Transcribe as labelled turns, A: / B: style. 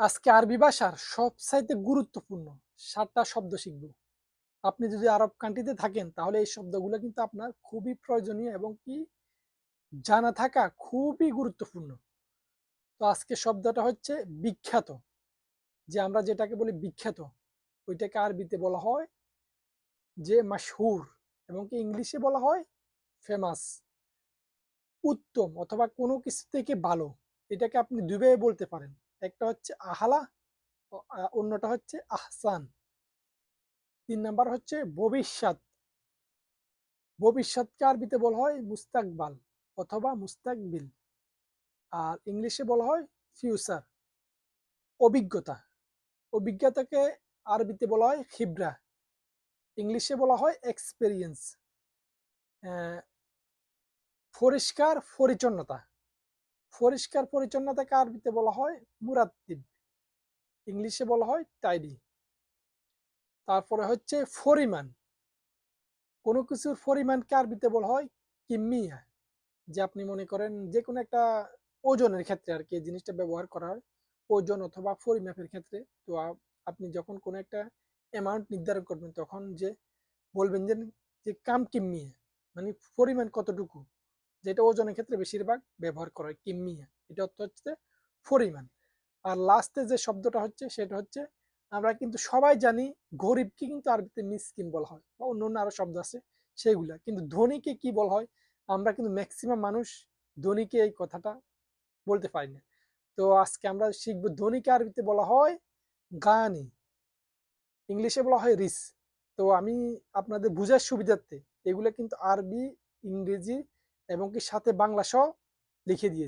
A: আজকে আরবি ভাষার সবচাইতে গুরুত্বপূর্ণ সাতটা শব্দ শিখব। আপনি যদি আরব কান্ট্রিতে থাকেন, তাহলে এই শব্দগুলো কিন্তু আপনার খুবই প্রয়োজনীয় এবং কি জানা থাকা খুবই গুরুত্বপূর্ণ। তো আজকে শব্দটা হচ্ছে বিখ্যাত। যে আমরা যেটাকে বলি বিখ্যাত, ওইটাকে আরবিতে বলা হয় যে মাশহুর এবং কি ইংলিশে বলা হয় ফেমাস উত্তম অথবা কোনো কিছু থেকে ভালো। এটাকে আপনি দুইভাবে বলতে পারেন। একটা হচ্ছে আহালা অন্যটা হচ্ছে আহসান। তিন নাম্বার হচ্ছে ভবিষ্যৎ। ভবিষ্যৎকে আরবিতে বলা হয় মুস্তাকবাল অথবা মুস্তাকবিল। আর ইংলিশে বলা হয় ফিউচার, অভিজ্ঞতা। অভিজ্ঞতাকে আরবিতে বলা হয় খিবরা। ইংলিশে বলা হয় এক্সপেরিয়েন্স। পরিষ্কার পরিচ্ছন্নতা। পরিষ্কার পরিচ্ছন্নতাকে আরবিতে বলা হয় মুরাত্তিব ইংলিশে বলা হয় টাইডি তারপরে হচ্ছে পরিমাণ কোনো কিছুর পরিমাণকে আরবিতে বলা হয় কিম্মিয়া, যে আপনি মনে করেন যে কোনো একটা ওজনের ক্ষেত্রে আর কি জিনিসটা ব্যবহার করা হয় ওজন অথবা পরিমাপের ক্ষেত্রে। তো আপনি যখন কোনো একটা অ্যামাউন্ট নির্ধারণ করবেন তখন যে বলবেন যে কাম কিম্মিয়া মানে পরিমাণ কতটুকু? যেটা ওজনের ক্ষেত্রে বেশিরভাগ ব্যবহার করা হয় কিমিয়া এটা অর্থ হচ্ছে পরিমাণ। আর লাস্টে যে শব্দটা হচ্ছে, সেটা হচ্ছে আমরা কিন্তু সবাই জানি গরিবকে কিন্তু আরবিতে মিসকিন বলা হয় বা অন্য অন্য আরও শব্দ আছে সেগুলা। কিন্তু ধনীকে কি বলা হয়? আমরা কিন্তু ম্যাক্সিমাম মানুষ ধনীকে এই কথাটা বলতে পারি না। তো আজকে আমরা শিখব ধনীকে আরবিতে বলা হয় গানি। ইংলিশে বলা হয় রিস। তো আমি আপনাদের বুঝার সুবিধার্থে এগুলো কিন্তু আরবি, ইংরেজি এবং কি সাথে বাংলা সহ লিখে দিয়েছি।